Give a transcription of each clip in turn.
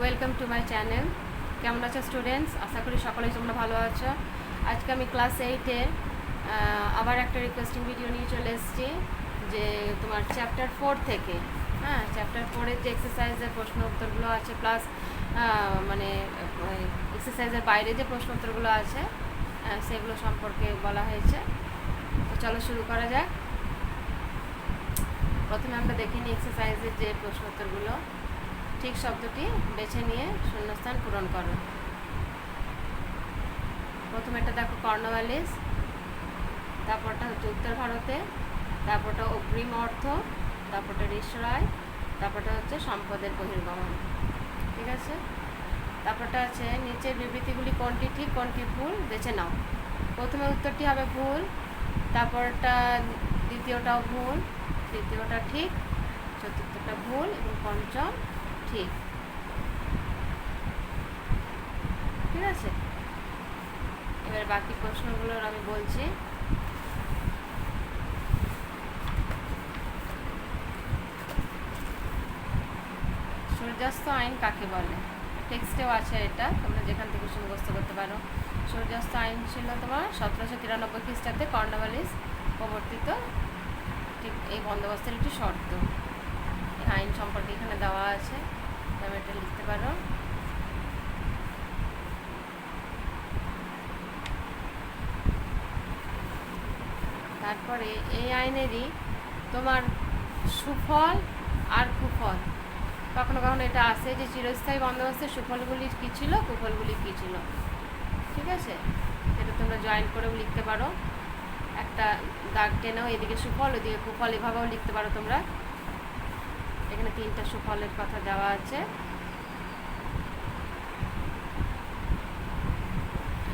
Welcome to my channel কেমন আছো students আশা করি সকলেই তোমরা ভালো আছো। আজকে আমি ক্লাস এইটে আবার একটা রিকোয়েস্টিং ভিডিও নিয়ে চলে এসেছি, যে তোমার চ্যাপ্টার ফোর থেকে হ্যাঁ চ্যাপ্টার ফোরের যে এক্সারসাইজের প্রশ্ন উত্তরগুলো আছে প্লাস মানে এক্সারসাইজের বাইরে যে প্রশ্ন উত্তরগুলো আছে সেগুলো সম্পর্কে বলা হয়েছে। তো চলো শুরু করা যাক। প্রথমে আমরা দেখে নিই এক্সারসাইজের যে প্রশ্ন উত্তরগুলো। ঠিক শব্দটি বেছে নিয়ে শূন্যস্থান পূরণ করো। প্রথমে একটা দেখো কর্নওয়ালিস তারপরটা হচ্ছে উত্তর ভারতে, তারপরটা অগ্রিম অর্থ, তারপরটা ঋষরায় তারপরটা হচ্ছে সম্পদের বহির্গমন। ঠিক আছে? তারপরটা আছে নিচের বিবৃতিগুলি কোনটি ঠিক, কোনটি ভুল বেছে নাও। প্রথমে উত্তরটি হবে ভুল, তারপরটা দ্বিতীয়টাও ভুল, তৃতীয়টা ঠিক, চতুর্থটা ভুল এবং পঞ্চম ঠিক। ঠিক আছে? এবার বাকি প্রশ্নগুলোর আমি বলছি। সূর্যাস্ত আইন কাকে বলে? টেক্সটেও আছে এটা, তোমরা যেখান থেকে মুখস্থ করতে পারো। সূর্যাস্ত আইন ছিল তোমার সতেরোশো তিরানব্বই খ্রিস্টাব্দে কর্নাওয়ালিস প্রবর্তিত ঠিক এই বন্দোবস্তের একটি শর্ত। এই আইন সম্পর্কে এখানে দেওয়া আছে। তুমি এটা লিখতে পারো তারপরে এই আইনেরই তোমার সুফল আর কুফল। কখনো কখনো এটা আসে যে চিরস্থায়ী বন্দোবস্তের সুফলগুলি কী ছিল, কুফলগুলি কী ছিল। ঠিক আছে? এটা তোমরা জয়েন করেও লিখতে পারো। একটা দাগ টেনেও এদিকে সুফল, ওদিকে কুফল, এভাবেও লিখতে পারো তোমরা। এখানে তিনটা সুফলের কথা দেওয়া আছে।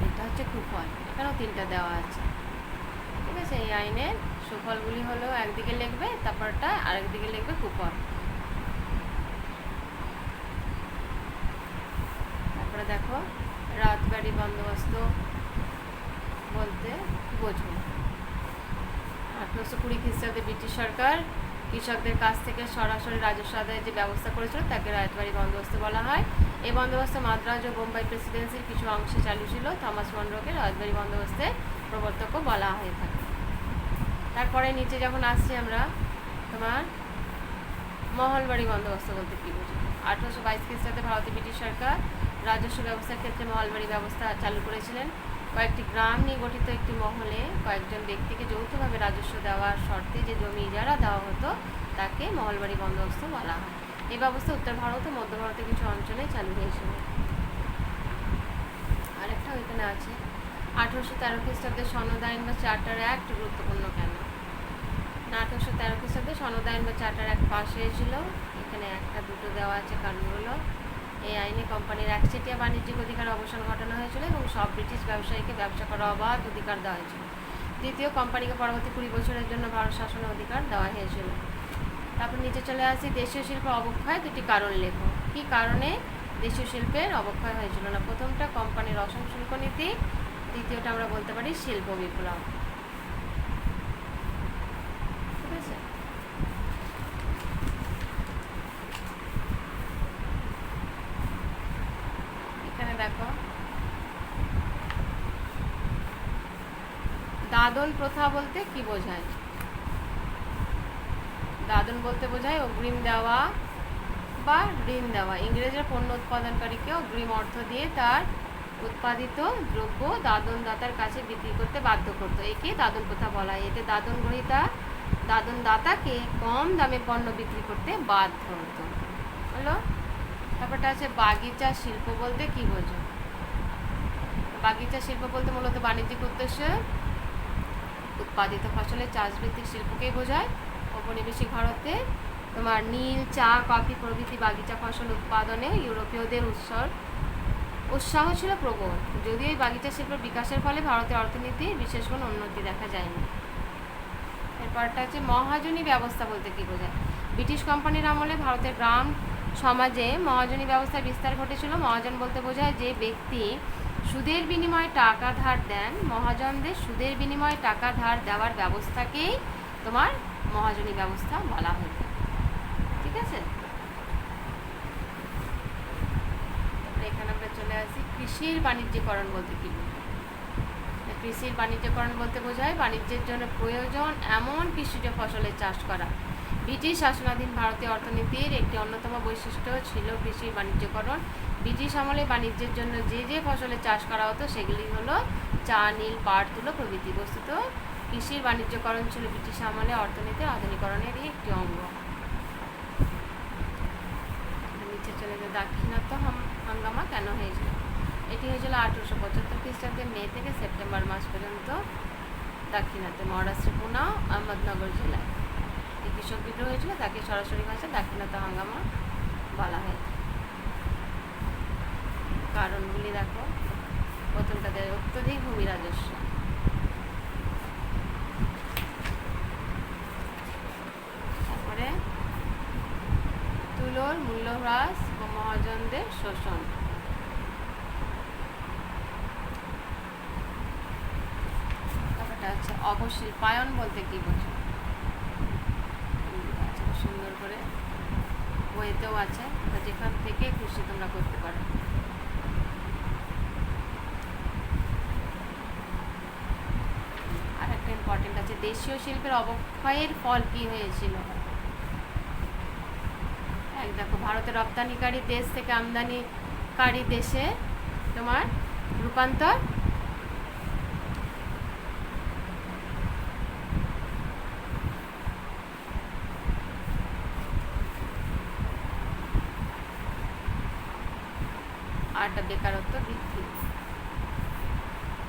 এটা হচ্ছে কুফল, এখানেও তিনটা দেওয়া আছে। ঠিক আছে, এই আইনের সুফলগুলি হলো একদিকে লিখবে, তারপরটা আরেকদিকে লিখবে কুফল। তারপরে দেখো রাতবাড়ি বন্দোবস্ত বলতে বোঝো। আঠারোশো কুড়ি খ্রিস্টাব্দে ব্রিটিশ সরকার কৃষকদের কাছ থেকে সরাসরি রাজস্ব আদায়ের যে ব্যবস্থা করেছিল, তাকে রায়তবাড়ি বন্দোবস্ত বলা হয়। এই বন্দোবস্ত মাদ্রাজ ও বোম্বাই প্রেসিডেন্সির কিছু অংশে চালু ছিল। থমাস মন্ড্রোকে রাজবাড়ি বন্দোবস্তে প্রবর্তকও বলা হয়ে থাকে। তারপরে নিচে যখন আসছি আমরা, তোমার মহলবাড়ি বন্দোবস্ত বলতে কী বুঝি? আঠারোশো বাইশ খ্রিস্টাব্দে ভারতের ব্রিটিশ সরকার রাজস্ব ব্যবস্থার ক্ষেত্রে মহলবাড়ি ব্যবস্থা চালু করেছিলেন। কয়েকটি গ্রাম নিয়ে গঠিত একটি মহলে কয়েকজন ব্যক্তিকে যৌথভাবে রাজস্ব দেওয়ার শর্তে যে জমি ইজারা দেওয়া হতো, তাকে মহলবাড়ি বন্দোবস্ত বলা হয়। এই ব্যবস্থা উত্তর ভারত ও মধ্য ভারতের কিছু অঞ্চলে চালু হয়েছিল। আরেকটা ওইখানে আছে। আঠারোশো তেরো খ্রিস্টাব্দে সনদ আইন বা চার্টার অ্যাক্ট গুরুত্বপূর্ণ কেন? না, আঠারোশো তেরো খ্রিস্টাব্দে সনদ আইন বা চার্টার অ্যাক্ট পাশ হয়েছিল। এখানে একটা দুটো দেওয়া আছে কারণগুলো এই আইনে কোম্পানির একচেটিয়া বাণিজ্যিক অধিকার অবসান ঘটানো হয়েছিল এবং সব ব্রিটিশ ব্যবসায়ীকে ব্যবসা করা অবাধ অধিকার দেওয়া হয়েছিল। দ্বিতীয়, কোম্পানিকে পরবর্তী কুড়ি বছরের জন্য ভারত শাসনের অধিকার দেওয়া হয়েছিল। তারপর নিচে চলে আসি, দেশীয় শিল্প অবক্ষয় দুটি কারণ লেখো। কি কারণে দেশীয় শিল্পের অবক্ষয় হয়েছিল না? প্রথমটা কোম্পানির অসম শুল্ক নীতি, দ্বিতীয়টা আমরা বলতে পারি শিল্প বিপ্লব ঠিক আছে এখানে দেখো দাদন প্রথা বলতে কি বোঝায়? দাদন বলতে বোঝায় অগ্রিম দেওয়া বা ঋণ দেওয়া। ইংরেজের পণ্য উৎপাদনকারীকে অগ্রিম অর্থ দিয়ে তার উৎপাদিত দ্রব্য দাদন দাতার কাছে বিক্রি করতে বাধ্য করতো। একে দাদন প্রথা বলা হয়। এতে দাদন গ্রহীতা দাদন দাতাকে কম দামে পণ্য বিক্রি করতে বাধ্য হতো। হলো? তারপরটা আছে বাগিচা শিল্প বলতে কি বোঝো বাগিচা শিল্প বলতে মূলত বাণিজ্যিক উদ্দেশ্যে উৎপাদিত ফসলের চাষভিত্তিক শিল্পকেই বোঝায়। ঔপনিবেশিক ভারতে তোমার নীল চা, কফি প্রভৃতি বাগিচা ফসল উৎপাদনে ইউরোপীয়দের উৎসর উৎসাহ ছিল প্রবল। যদিও এই বাগিচা শিল্পের বিকাশের ফলে ভারতের অর্থনীতি বিশেষ কোনো উন্নতি দেখা যায়নি। এরপরটা হচ্ছে মহাজনী ব্যবস্থা বলতে কী বোঝায়? ব্রিটিশ কোম্পানির আমলে ভারতের গ্রাম সমাজে মহাজনী ব্যবস্থার বিস্তার ঘটেছিল। মহাজন বলতে বোঝায় যে ব্যক্তি সুদের বিনিময়ে টাকা ধার দেন মহাজনদের। সুদের বিনিময়ে টাকা ধার দেওয়ার ব্যবস্থাকেই তোমার মহাজনী ব্যবস্থা বলা হতো ঠিক আছে? এখানে আমরা চলে আসি। কৃষির বাণিজ্যকরণ বলতে কি? কৃষির বাণিজ্যকরণ বলতে বোঝায় বাণিজ্যের জন্য প্রয়োজন এমন কৃষিজ ফসলের চাষ করা। ব্রিটিশ শাসনাধীন ভারতীয় অর্থনীতির একটি অন্যতম বৈশিষ্ট্য ছিল কৃষির বাণিজ্যকরণ। ব্রিটিশ আমলে বাণিজ্যের জন্য যে যে ফসলের চাষ করা হতো, সেগুলি হলো চা, নীল, পাট, তুলো প্রভৃতি বস্তুত। কৃষির বাণিজ্যকরণ ছিল ব্রিটিশ আমলে অর্থনীতির আধুনিকরণেরই একটি অঙ্গ। নিচে চলে যায় দাক্ষিণাত্য হাঙ্গামা কেন হয়েছিল? এটি হয়েছিল আঠেরোশো পঁচাত্তর খ্রিস্টাব্দে মে থেকে সেপ্টেম্বর মাস পর্যন্ত। দাক্ষিণাত্যে মহারাষ্ট্রের পুনা, আহমদনগর জেলায়। এই কৃষক বিদ্রোহ হয়েছিল, তাকে সরাসরি ভাষায় দাক্ষিণাত্য হাঙ্গামা বলা হয়। কারণগুলি দেখো। প্রথম তাদের অত্যধিক ভূমি রাজস্ব তারপরে তুলোর মূল্য হ্রাস ও মহাজনদের শোষণ। আছে অবশিল্পায়ন বলতে কি বোঝো আচ্ছা খুব সুন্দর করে বইতেও আছে যেখান থেকে খুশি তোমরা করতে পারো। আর একটা ইম্পর্টেন্ট আছে, দেশীয় শিল্পের অবক্ষয়ের ফল কি হয়েছিল? এক দেখো, ভারতের রপ্তানিকারী দেশ থেকে আমদানিকারী দেশে তোমার রূপান্তর আরটা বেকারত্ব বৃদ্ধি।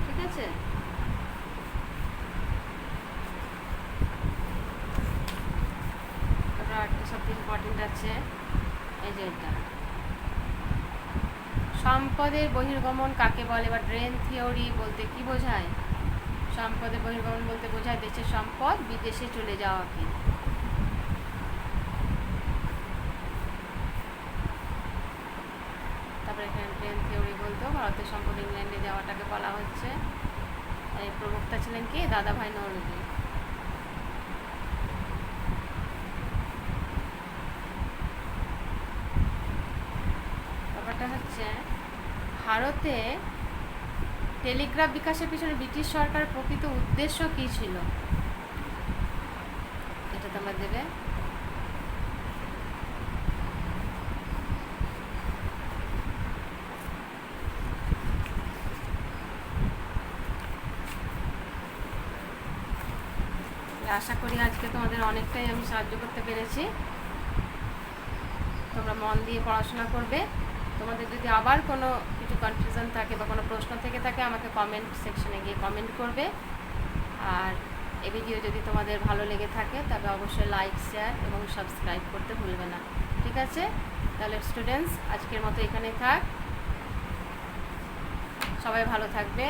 ঠিক আছে? সবথেকে ইম্পর্টেন্ট আছে। এই সম্পদের বহির্গমন কাকে বলে বা ড্রেন থিওরি বলতে কি বোঝায়? সম্পদের বহির্গমন বলতে বোঝায় দেশের সম্পদ বিদেশে চলে যাওয়াকে তারপরে এখানে ট্রেন থিওরি বলতেও ভারতের সম্পদ ইংল্যান্ডে যাওয়াটাকে বলা হচ্ছে। এই প্রবক্তা ছিলেন কি? দাদাভাই নওরোজি ব্যাপারটা হচ্ছে, ভারতে টেলিগ্রাফ বিকাশের পিছনে ব্রিটিশ সরকারের প্রকৃত উদ্দেশ্য কী ছিল? এটা তোমরা দেবে। আশা করি আজকে তোমাদের অনেকটাই আমি সাহায্য করতে পেরেছি। তোমরা মন দিয়ে পড়াশোনা করবে। তোমাদের যদি আবার কোনো কিছু কনফিউশন থাকে বা কোনো প্রশ্ন থেকে থাকে, আমাকে কমেন্ট সেকশনে গিয়ে কমেন্ট করবে। আর এই ভিডিও যদি তোমাদের ভালো লেগে থাকে, তবে অবশ্যই লাইক শেয়ার এবং সাবস্ক্রাইব করতে ভুলবে না। ঠিক আছে? তাহলে স্টুডেন্টস আজকের মতো এখানেই থাক। সবাই ভালো থাকবে।